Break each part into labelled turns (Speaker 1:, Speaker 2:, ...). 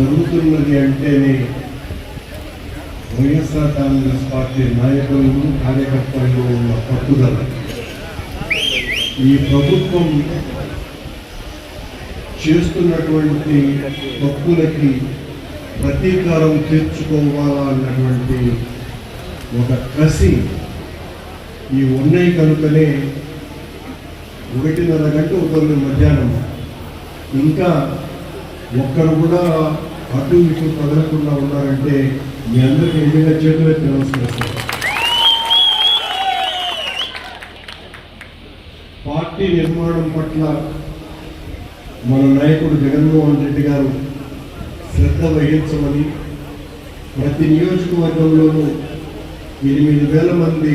Speaker 1: జరుగుతున్నది అంటేనే వైఎస్ఆర్ కాంగ్రెస్ పార్టీ నాయకులను కార్యకర్తలు ఉన్న పట్టుదల ఈ ప్రభుత్వం చేస్తున్నటువంటి తప్పులకి ప్రతీకారం తీర్చుకోవాలా అన్నటువంటి ఒక కసి ఈ ఉన్నాయి కనుకనే ఒకటిన్నర గంట అవుతుంది మధ్యాహ్నం. ఇంకా ఒక్కరు కూడా అటు ఇటు కదలకుండా ఉన్నారంటే మీ అందరికీ ఎన్నిక చేతులు ఎత్తి పార్టీ నిర్మాణం పట్ల మన నాయకుడు జగన్మోహన్ రెడ్డి గారు శ్రద్ధ వహించమని ప్రతి నియోజకవర్గంలోనూ ఎనిమిది వేల మంది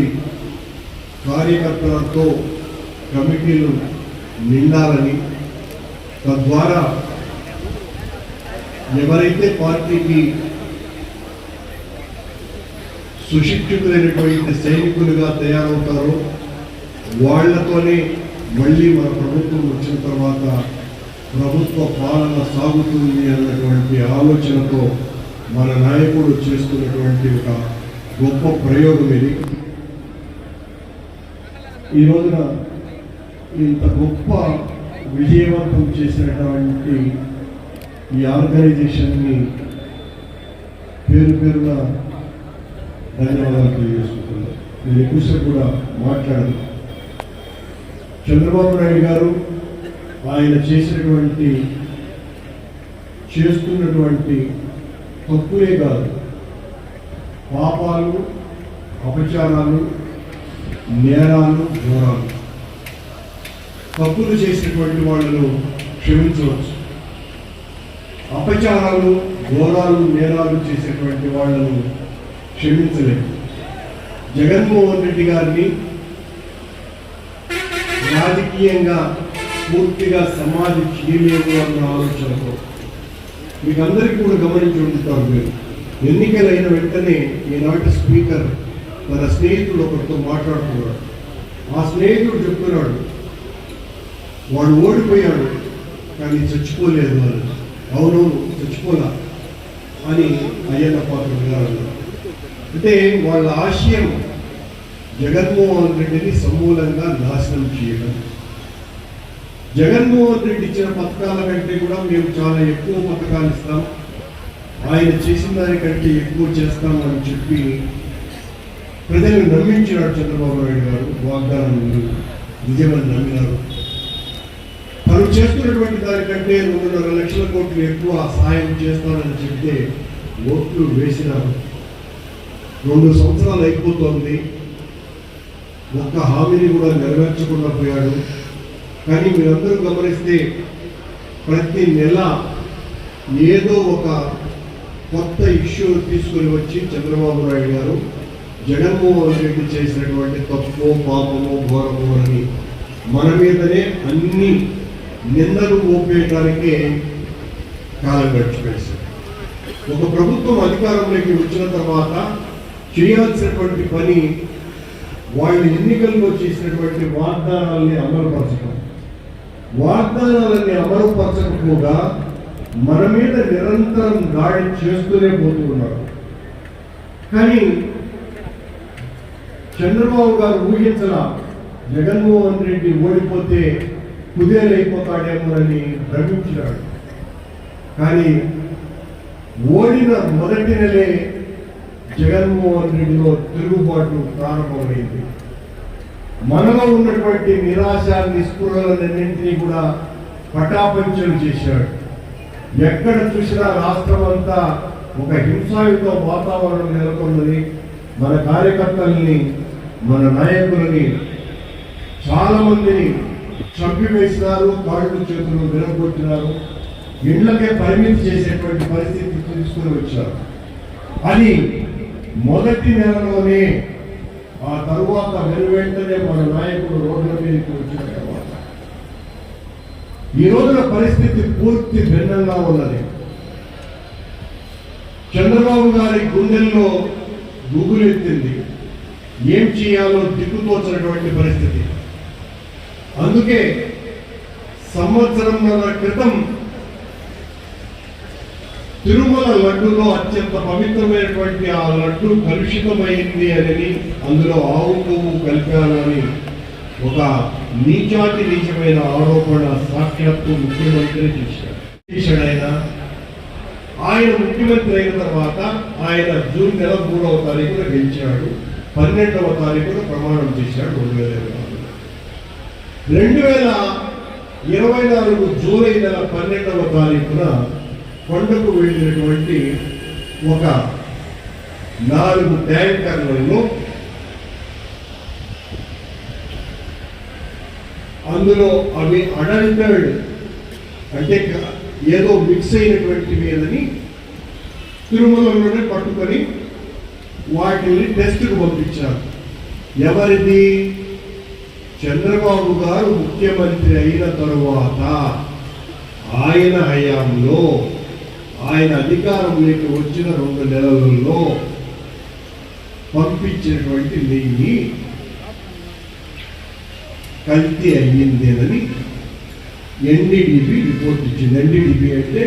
Speaker 1: కార్యకర్తలతో కమిటీలు నిండాలని తద్వారా ఎవరైతే పార్టీకి సుశిక్షితులైనటువంటి సైనికులుగా తయారవుతారో వాళ్ళతోనే మళ్ళీ మన ప్రభుత్వం వచ్చిన తర్వాత ప్రభుత్వ పాలన సాగుతుంది అన్నటువంటి ఆలోచనతో మన నాయకుడు చేస్తున్నటువంటి ఒక గొప్ప ప్రయోగం ఇది. ఈ రోజున ఇంత గొప్ప విజయవంతం చేసినటువంటి ఈ ఆర్గనైజేషన్ని పేరు పేరున ధన్యవాదాలు తెలియజేసుకుంటున్నాను. నేను ఎక్కువసేపు కూడా మాట్లాడను చంద్రబాబు నాయుడు గారు ఆయన చేసినటువంటి చేస్తున్నటువంటి తప్పులే కాదు. పాపాలు అపచారాలు నేరాలు ఘోరాలు. తప్పులు చేసినటువంటి వాళ్ళను క్షమించవచ్చు. అపచారాలు ఘోరాలు నేరాలు చేసేటువంటి వాళ్ళను క్షమించలేదు. జగన్మోహన్ రెడ్డి గారిని రాజకీయంగా పూర్తిగా సమాధి చేయలేదు అన్న ఆలోచనతో మీకు అందరికీ కూడా గమనించి ఉంటారు మీరు. ఎన్నికలైన వెంటనే ఈనాటి స్పీకర్ తన స్నేహితుడు ఒకరితో మాట్లాడుతున్నాడు. ఆ స్నేహితుడు చెప్తున్నాడు వాడు ఓడిపోయాడు కానీ చచ్చిపోలేదు అని. అవును చచ్చిపోలా అని అయ్యన్న పాత్ర గారు అంటే వాళ్ళ ఆశయం జగన్మోహన్ రెడ్డిని సమూలంగా నాశనం చేయడం. జగన్మోహన్ రెడ్డి ఇచ్చిన పథకాల కంటే కూడా మేము చాలా ఎక్కువ పథకాలు ఇస్తాం. ఆయన చేసిన దానికంటే ఎక్కువ చేస్తాం అని చెప్పి ప్రజలను నమ్మించినాడు చంద్రబాబు నాయుడు గారు వాగ్దానం నిజమని నమ్మినారు? తను చేస్తున్నటువంటి దానికంటే రెండున్నర లక్షల కోట్లు ఎక్కువ సహాయం చేస్తానని చెప్తే ఓట్లు వేసినారు రెండు సంవత్సరాలు అయిపోతోంది. ఒక్క హామీని కూడా నెరవేర్చకుండా పోయాడు. కానీ మీరందరూ గమనిస్తే ప్రతి నెల ఏదో ఒక కొత్త ఇష్యూ తీసుకొని వచ్చి చంద్రబాబు నాయుడు గారు జగన్మోహన్ రెడ్డి చేసినటువంటి తప్పు పాపము ఘోరము అని మన మీదనే అన్ని నిందలు మోపేయడానికే కాలం గడిచిపేశారు ఒక ప్రభుత్వం అధికారంలోకి వచ్చిన తర్వాత చేయాల్సినటువంటి పని వాళ్ళు ఎన్నికల్లో చేసినటువంటి వాగ్దానాల్ని అమలుపరచడం. వాగ్దానాలని అమలుపరచకపోగా మన మీద నిరంతరం దాడి చేస్తూనే పోతూ ఉన్నారు. కానీ చంద్రబాబు గారు ఊహించలా జగన్మోహన్ రెడ్డి ఓడిపోతే కుదేలైపోతాడేమోనని భ్రమించినాడు కానీ ఓడిన మొదటి నెలే జగన్మోహన్ రెడ్డిలో తిరుగుబాటు ప్రారంభమైంది. మనలో ఉన్నటువంటి నిరాశ నిస్పృహలన్నింటినీ కూడా పటాపంచం చేశాడు. ఎక్కడ చూసినా రాష్ట్రం అంతా ఒక హింసాయుత వాతావరణం నెలకొన్నది. మన కార్యకర్తల్ని మన నాయకులని చాలామందిని చంపివేసినారు కాళ్ళు చేతులు విరగొట్టినారు ఇండ్లకే పరిమితి చేసేటువంటి పరిస్థితి తీసుకుని వచ్చారు. అని మొదటి నెలలోనే ఆ తరువాత వెను వెంటనే మన నాయకుడు రోడ్ల మీదకి వచ్చిన తర్వాత. ఈ రోజున పరిస్థితి పూర్తి భిన్నంగా ఉన్నది. చంద్రబాబు గారి గుండెల్లో గుగులెత్తింది ఏం చేయాలో దిక్కుతోచినటువంటి పరిస్థితి. అందుకే సంవత్సరంన్నర క్రితం తిరుమల లడ్డులో అత్యంత పవిత్రమైనటువంటి ఆ లడ్డు కలుషితమైంది అని అందులో ఆవు కొవ్వు కలిపానని ఒక నీచాతి నీచమైన ఆరోపణ సాక్షాత్తు ముఖ్యమంత్రి చేశాడు చేశాడు ఆయన ఆయన ముఖ్యమంత్రి అయిన తర్వాత ఆయన జూన్ నెల మూడవ తారీఖున గెలిచాడు. పన్నెండవ తారీఖున ప్రమాణం చేశాడు రెండు వేల ఇరవై రెండు వేల ఇరవై నాలుగు జూలై నెల పన్నెండవ తారీఖున కొండకు వెళ్ళినటువంటి ఒక నాలుగు ట్యాంకర్లను అందులో అవి అడల్టర్డ్ అంటే ఏదో మిక్స్ అయినటువంటివి అని తిరుమలలోనే పట్టుకొని వాటిని టెస్ట్కు పంపించారు. ఎవరిది? చంద్రబాబు గారు ముఖ్యమంత్రి అయిన తరువాత ఆయన హయాంలో ఆయన అధికారంలోకి వచ్చిన రెండు నెలలలో పంపించినటువంటి నెయ్యి కల్తీ అయ్యిందేనని ఎన్డీడీపీ రిపోర్ట్ ఇచ్చింది. ఎన్డీడీపీ అంటే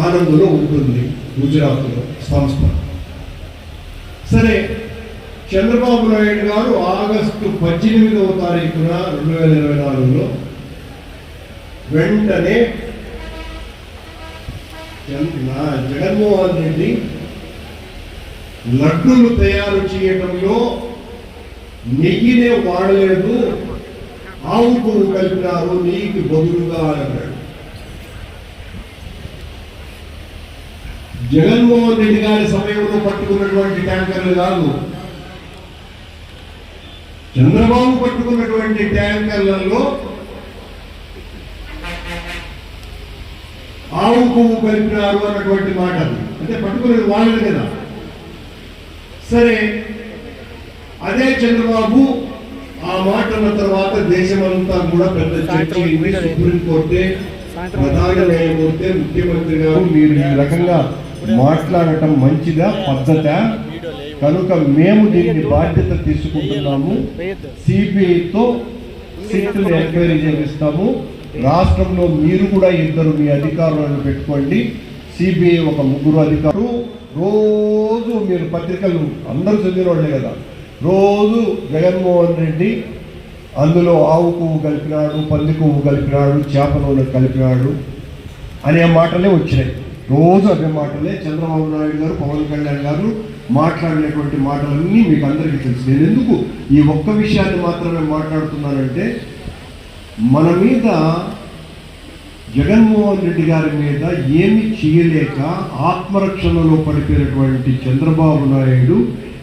Speaker 1: ఆనందంలో ఉంటుంది గుజరాత్లో సంస్థ. సరే చంద్రబాబు నాయుడు గారు ఆగస్టు పద్దెనిమిదవ తారీఖున రెండు వేల ఇరవై నాలుగులో వెంటనే జగన్మోహన్ రెడ్డి లడ్డూలు తయారు చేయడంలో నెయ్యినే వాడలేదు ఆవు కొవ్వు కలిపినారు నెయ్యికి బదులుగా అన్నాడు. జగన్మోహన్ రెడ్డి గారి సమయంలో పట్టుకున్నటువంటి ట్యాంకర్లు కాదు. చంద్రబాబు పట్టుకున్నటువంటి ట్యాంకర్లలో ఆవు కొవ్వు కలిపినారు అన్నటువంటి మాట అది. అంటే పట్టుకునేది వాళ్ళది కదా. సరే అదే చంద్రబాబు ఆ మాట అన్న తర్వాత దేశమంతా కూడా పెద్ద చర్చ సుప్రీంకోర్టే ప్రధాన న్యాయమూర్తి ముఖ్యమంత్రి గారు మీరు ఈ రకంగా మాట్లాడటం మంచిదా పద్ధత? కనుక మేము దీన్ని బాధ్యత తీసుకుంటున్నాము. సిబిఐతో సీట్లు ఎంక్వైరీ చేపిస్తాము రాష్ట్రంలో మీరు కూడా ఇద్దరు మీ అధికారులను పెట్టుకోండి. సిబిఐ ఒక ముగ్గురు అధికారులు. రోజు మీరు పత్రికలు అందరూ చదివిన వాళ్ళే కదా. రోజు జగన్మోహన్ రెడ్డి అందులో ఆవు కొవ్వు కలిపినాడు పంది కొవ్వు కలిపినాడు చేప నూనె కలిపినాడు అనే మాటలే వచ్చినాయి. రోజు అదే మాటలే చంద్రబాబు నాయుడు గారు పవన్ కళ్యాణ్ గారు మాట్లాడినటువంటి మాటలన్నీ మీకు అందరికీ తెలుసు. నేను ఎందుకు ఈ ఒక్క విషయాన్ని మాత్రమే మాట్లాడుతున్నానంటే మన మీద జగన్మోహన్ రెడ్డి గారి మీద ఏమి చేయలేక ఆత్మరక్షణలో పడిపోయినటువంటి చంద్రబాబు నాయుడు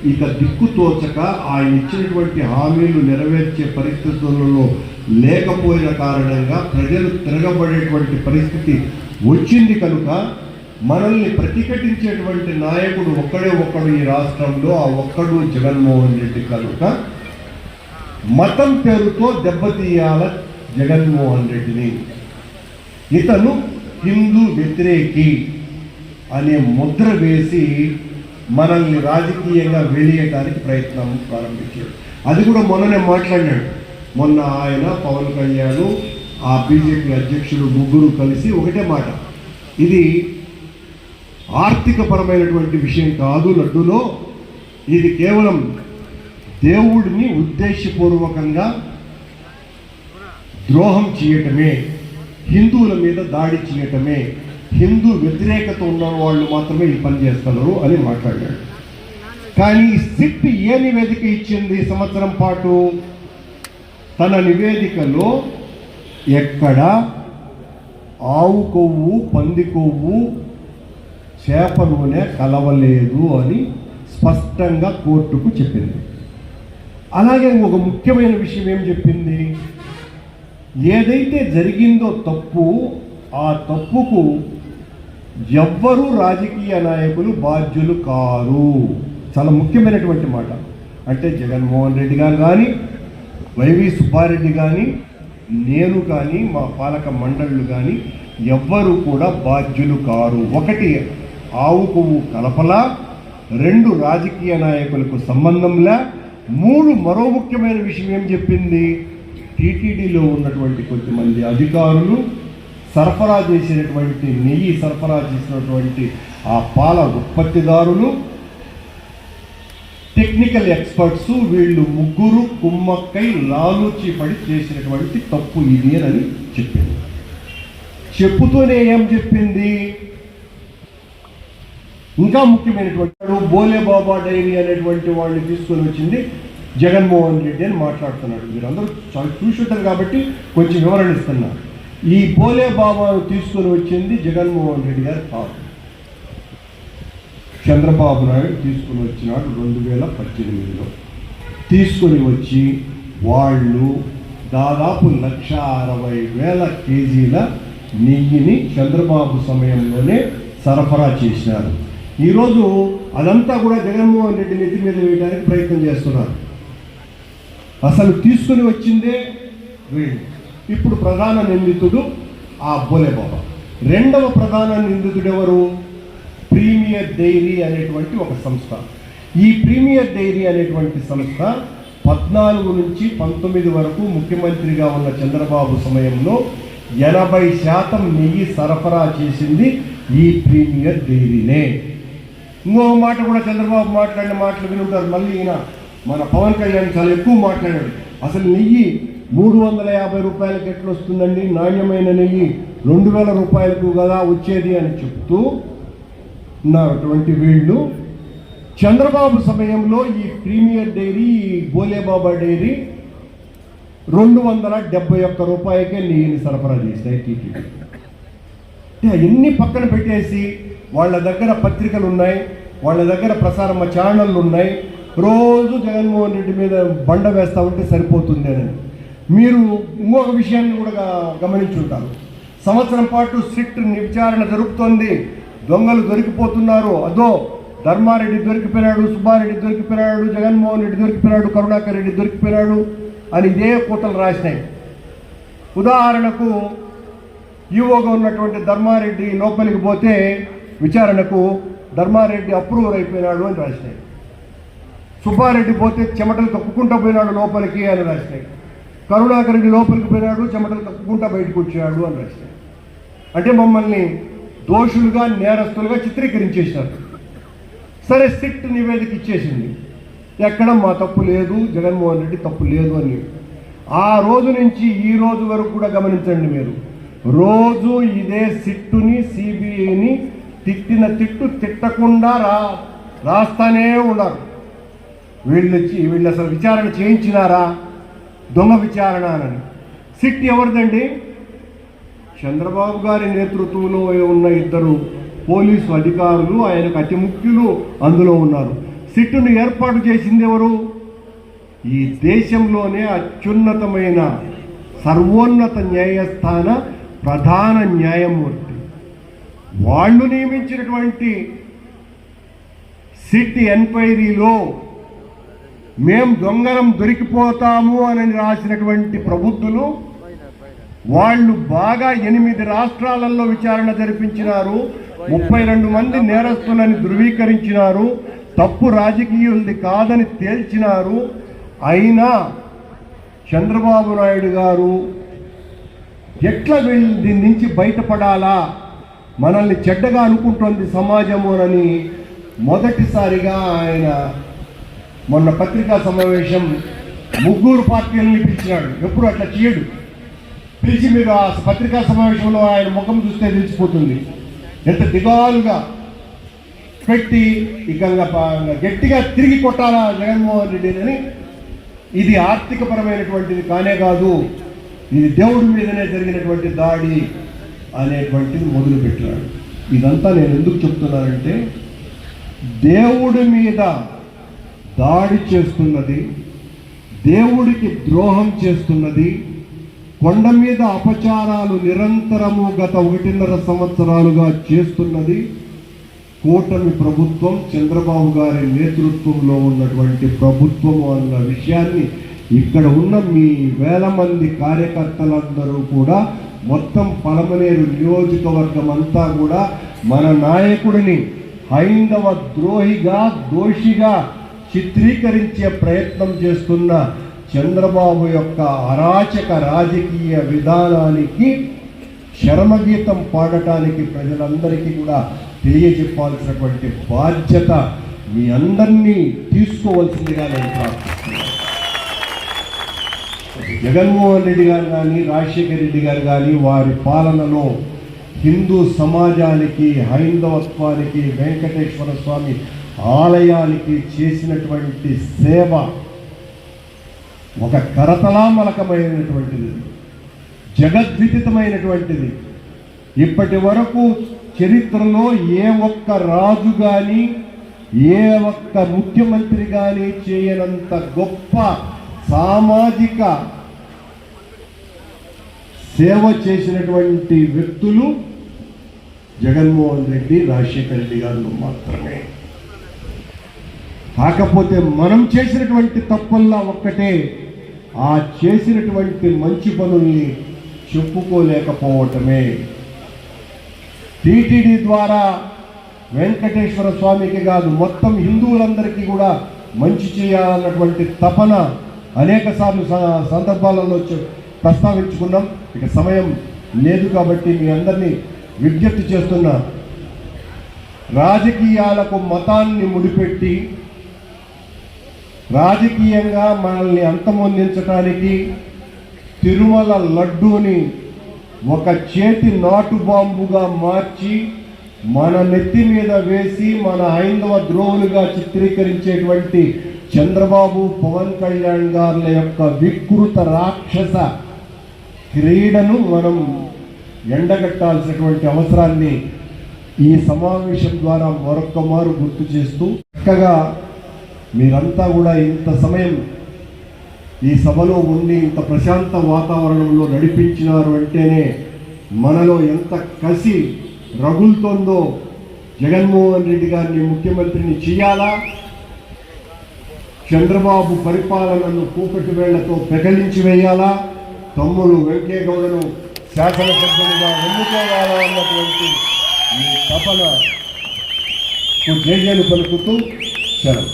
Speaker 1: ఇక దిక్కుతోచక ఆయన ఇచ్చినటువంటి హామీలు నెరవేర్చే పరిస్థితులలో లేకపోయిన కారణంగా ప్రజలు తిరగబడేటువంటి పరిస్థితి వచ్చింది కనుక మనల్ని ప్రతిఘటించేటువంటి నాయకుడు ఒక్కడే ఒక్కడు ఈ రాష్ట్రంలో ఆ ఒక్కడు జగన్మోహన్ రెడ్డి కనుక మతం పేరుతో దెబ్బతీయాల జగన్మోహన్ రెడ్డిని. ఇతను హిందూ వ్యతిరేకి అనే ముద్ర వేసి మనల్ని రాజకీయంగా వెలియటానికి ప్రయత్నం ప్రారంభించాడు. అది కూడా మొన్ననే మాట్లాడినాడు. మొన్న ఆయన పవన్ కళ్యాణ్ ఆ బీజేపీ అధ్యక్షుడు ముగ్గురు కలిసి ఒకటే మాట. ఇది ఆర్థికపరమైనటువంటి విషయం కాదు లడ్డూలో. ఇది కేవలం దేవుడిని ఉద్దేశపూర్వకంగా ద్రోహం చేయటమే హిందువుల మీద దాడి చేయటమే హిందూ వ్యతిరేకత ఉన్న వాళ్ళు మాత్రమే ఈ పని చేస్తున్నారు అని మాట్లాడాడు. కానీ సిట్ ఏ నివేదిక ఇచ్చింది సంవత్సరం పాటు? తన నివేదికలో ఎక్కడ? ఆవు కొవ్వు పంది కొవ్వు చేప నూనె కలవలేదు అని స్పష్టంగా కోర్టుకు చెప్పింది. అలాగే ఒక ముఖ్యమైన విషయం ఏం చెప్పింది? ఏదైతే జరిగిందో తప్పు ఆ తప్పుకు ఎవ్వరూ రాజకీయ నాయకులు బాధ్యులు కారు. చాలా ముఖ్యమైనటువంటి మాట. అంటే జగన్మోహన్ రెడ్డి గారు కానీ వైవి సుబ్బారెడ్డి కానీ నేను కానీ మా పాలక మండళ్ళు కానీ ఎవ్వరూ కూడా బాధ్యులు కారు. ఒకటి ఆవు కొవ్వు కలపలా రెండు రాజకీయ నాయకులకు సంబంధంలా మూడు మరో ముఖ్యమైన విషయం ఏం చెప్పింది? టీటీడీలో ఉన్నటువంటి కొంతమంది అధికారులు సరఫరా చేసినటువంటి నెయ్యి సరఫరా చేసినటువంటి ఆ పాల ఉత్పత్తిదారులు టెక్నికల్ ఎక్స్పర్ట్స్ వీళ్ళు ముగ్గురు కుమ్మక్కై లాలూచి పడి చేసినటువంటి తప్పు ఇది అని చెప్పింది. చెప్పుతూనే ఏం చెప్పింది? ఇంకా ముఖ్యమైనటువంటి బోలేబాబా బోలే బాబా డైరీ అనేటువంటి వాళ్ళని తీసుకొని వచ్చింది జగన్మోహన్ రెడ్డి అని మాట్లాడుతున్నాడు. మీరందరూ చాలా చూసుంటారు కాబట్టి కొంచెం వివరణ ఇస్తున్నారు ఈ బోలే బాబాను తీసుకొని వచ్చింది జగన్మోహన్ రెడ్డి గారు కాదు చంద్రబాబు నాయుడు తీసుకుని వచ్చినాడు రెండు వేల పద్దెనిమిదిలో. తీసుకొని వచ్చి వాళ్ళు దాదాపు లక్ష అరవై వేల కేజీల నెయ్యిని చంద్రబాబు సమయంలోనే సరఫరా చేసినారు. ఈరోజు అదంతా కూడా జగన్మోహన్ రెడ్డి నెత్తి మీద వేయడానికి ప్రయత్నం చేస్తున్నారు. అసలు తీసుకుని వచ్చిందే వీళ్ళు ఇప్పుడు ప్రధాన నిందితుడు ఆ అబ్బోలే బాబా. రెండవ ప్రధాన నిందితుడు ఎవరు ప్రీమియర్ డైరీ అనేటువంటి ఒక సంస్థ. ఈ ప్రీమియర్ డైరీ అనేటువంటి సంస్థ పద్నాలుగు నుంచి పంతొమ్మిది వరకు ముఖ్యమంత్రిగా ఉన్న చంద్రబాబు సమయంలో ఎనభై శాతం నెయ్యి సరఫరా చేసింది ఈ ప్రీమియర్ డైరీనే. ఇంకో మాట కూడా చంద్రబాబు మాట్లాడిన మాటలు వినుంటారు. మళ్ళీ ఈయన మన పవన్ కళ్యాణ్ చాలా ఎక్కువ మాట్లాడాడు. అసలు నెయ్యి మూడు వందల యాభై రూపాయలకి ఎట్లా వస్తుందండి నాణ్యమైన నెయ్యి రెండు వేల రూపాయలకు కదా వచ్చేది అని చెప్తూ ఉన్నటువంటి వీళ్ళు చంద్రబాబు సమయంలో ఈ ప్రీమియర్ డైరీ ఈ బోలేబాబా డైరీ రెండు వందల డెబ్బై ఒక్క రూపాయకే నెయ్యిని సరఫరా చేస్తాయి టీటీడీ. అంటే అవన్నీ పక్కన పెట్టేసి వాళ్ళ దగ్గర పత్రికలు ఉన్నాయి వాళ్ళ దగ్గర ప్రసారం ఛానళ్ళు ఉన్నాయి రోజు జగన్మోహన్ రెడ్డి మీద బండ వేస్తూ ఉంటే సరిపోతుంది అని. మీరు ఇంకొక విషయాన్ని కూడా గమనించుంటారు. సంవత్సరం పాటు స్ట్రిక్ట్ విచారణ జరుగుతోంది దొంగలు దొరికిపోతున్నారు. అదో ధర్మారెడ్డి దొరికిపోయాడు సుబ్బారెడ్డి దొరికిపోయాడు జగన్మోహన్ రెడ్డి దొరికిపోయాడు కరుణాకర్ రెడ్డి దొరికిపోయాడు అని ఇదే కూతలు రాసినాయి. ఉదాహరణకు ఈవోగా ఉన్నటువంటి ధర్మారెడ్డి లోపలికి పోతే విచారణకు ధర్మారెడ్డి అప్రూవర్ అయిపోయినాడు అని రాసినాయి. సుబ్బారెడ్డి పోతే చెమటలు కక్కుకుంటా పోయినాడు లోపలికి అని రాసినాయి. కరుణాకర్ రెడ్డి లోపలికి పోయినాడు చెమటలు కక్కుకుంటా బయటకు వచ్చాడు అని రాసినాయి. అంటే మమ్మల్ని దోషులుగా నేరస్తులుగా చిత్రీకరించేసినారు సరే సిట్ నివేదిక ఇచ్చేసింది. ఎక్కడ మా తప్పు లేదు జగన్మోహన్ రెడ్డి తప్పు లేదు అని. ఆ రోజు నుంచి ఈ రోజు వరకు కూడా గమనించండి మీరు. రోజు ఇదే సిట్టుని సిబిఐని తిట్టిన తిట్టు తిట్టకుండా రా రాస్తానే ఉన్నారు. వీళ్ళు వీళ్ళు అసలు విచారణ చేయించినారా? దొంగ విచారణ అని సిట్ ఎవరిదండి? చంద్రబాబు గారి నేతృత్వంలో ఉన్న ఇద్దరు పోలీసు అధికారులు ఆయనకు అతి ముఖ్యులు అందులో ఉన్నారు. సిట్టును ఏర్పాటు చేసింది ఎవరు? ఈ దేశంలోనే అత్యున్నతమైన సర్వోన్నత న్యాయస్థాన ప్రధాన న్యాయమూర్తి. వాళ్ళు నియమించినటువంటి సిట్ ఎంక్వైరీలో మేం దొంగరం దొరికిపోతాము అని రాసినటువంటి ప్రబుద్ధులు వాళ్ళు బాగా ఎనిమిది రాష్ట్రాలలో విచారణ జరిపించినారు. ముప్పై రెండు మంది నేరస్తులని ధృవీకరించినారు. తప్పు రాజకీయులది కాదని తేల్చినారు. అయినా చంద్రబాబు నాయుడు గారు ఎట్లా వీళ్ళ దీని నుంచి బయటపడాలా? మనల్ని చెడ్డగా అనుకుంటోంది సమాజము అని మొదటిసారిగా ఆయన మొన్న పత్రికా సమావేశం ముగ్గురు పార్టీలని పిలిచినాడు. ఎప్పుడు అట్లా చేయడు. పిలిచి మీరు ఆ పత్రికా సమావేశంలో ఆయన ముఖం చూస్తే తెలిసిపోతుంది. ఎంత దిగాలుగా పెట్టి ఇక గట్టిగా తిరిగి కొట్టాలా జగన్మోహన్ రెడ్డిని ఇది ఆర్థికపరమైనటువంటిది కానే కాదు ఇది దేవుడి మీదనే జరిగినటువంటి దాడి. అనేటువంటిది మొదలుపెట్టినాడు. ఇదంతా నేను ఎందుకు చెప్తున్నానంటే దేవుడి మీద దాడి చేస్తున్నది దేవుడికి ద్రోహం చేస్తున్నది కొండ మీద అపచారాలు నిరంతరము గత ఒకటిన్నర సంవత్సరాలుగా చేస్తున్నది కూటమి ప్రభుత్వం చంద్రబాబు గారి నేతృత్వంలో ఉన్నటువంటి ప్రభుత్వం అన్న విషయాన్ని ఇక్కడ ఉన్న మీ వేల మంది కార్యకర్తలందరూ కూడా మొత్తం పలమనేరు నియోజకవర్గం అంతా కూడా మన నాయకుడిని హైందవ ద్రోహిగా దోషిగా చిత్రీకరించే ప్రయత్నం చేస్తున్న చంద్రబాబు యొక్క అరాచక రాజకీయ విధానానికి శరమగీతం పాడటానికి ప్రజలందరికీ కూడా తెలియజెప్పాల్సినటువంటి బాధ్యత మీ అందరినీ తీసుకోవాల్సిందిగా నేను ప్రార్థిస్తున్నాను. జగన్మోహన్ రెడ్డి గారు కానీ రాజశేఖర రెడ్డి గారు కానీ వారి పాలనలో హిందూ సమాజానికి హైందవత్వానికి వెంకటేశ్వర స్వామి ఆలయానికి చేసినటువంటి సేవ ఒక కరతలామలకమైనటువంటిది. జగద్విదితమైనటువంటిది. ఇప్పటి వరకు చరిత్రలో ఏ ఒక్క రాజు కానీ ఏ ఒక్క ముఖ్యమంత్రి కానీ చేయనంత గొప్ప సామాజిక సేవ చేసినటువంటి వ్యక్తులు జగన్మోహన్ రెడ్డి రాజశేఖర రెడ్డి గారు మాత్రమే. కాకపోతే మనం చేసినటువంటి తప్పల్లా ఒక్కటే. ఆ చేసినటువంటి మంచి పనుల్ని చెప్పుకోలేకపోవటమే. టీటీడీ ద్వారా వెంకటేశ్వర స్వామికి కాదు మొత్తం హిందువులందరికీ కూడా మంచి చేయాలన్నటువంటి తపన అనేక సార్లు స- సందర్భాలలో ప్రస్తావించుకున్నాం. ఇక సమయం లేదు కాబట్టి మీ అందరినీ విజ్ఞప్తి చేస్తున్నా. రాజకీయాలకు మతాన్ని ముడిపెట్టి రాజకీయంగా మనల్ని అంతమొందించడానికి తిరుమల లడ్డూని ఒక చేతి నాటు బాంబుగా మార్చి మన నెత్తి మీద వేసి మన హైందవ ద్రోహులుగా చిత్రీకరించేటువంటి చంద్రబాబు పవన్ కళ్యాణ్ గారుల యొక్క వికృత రాక్షస క్రీడను మనం ఎండగట్టాల్సినటువంటి అవసరాన్ని ఈ సమావేశం ద్వారా మరొక్క మారు గుర్తు చేస్తూ చక్కగా మీరంతా కూడా ఇంత సమయం ఈ సభలో ఉండి ఇంత ప్రశాంత వాతావరణంలో నడిపించినారు అంటేనే మనలో ఎంత కసి రగులుతోందో జగన్మోహన్ రెడ్డి గారిని ముఖ్యమంత్రిని చేయాలా? చంద్రబాబు పరిపాలనను కూకటి వేళ్ళతో పెకలించి వేయాలా? తమ్ముడు వెంకయ్యగౌడను శాసనసభ్యులుగా ఎన్నుకోవాలా అన్నటువంటి ఈ తపన జయజయలు పలుకుతూ సెలవు.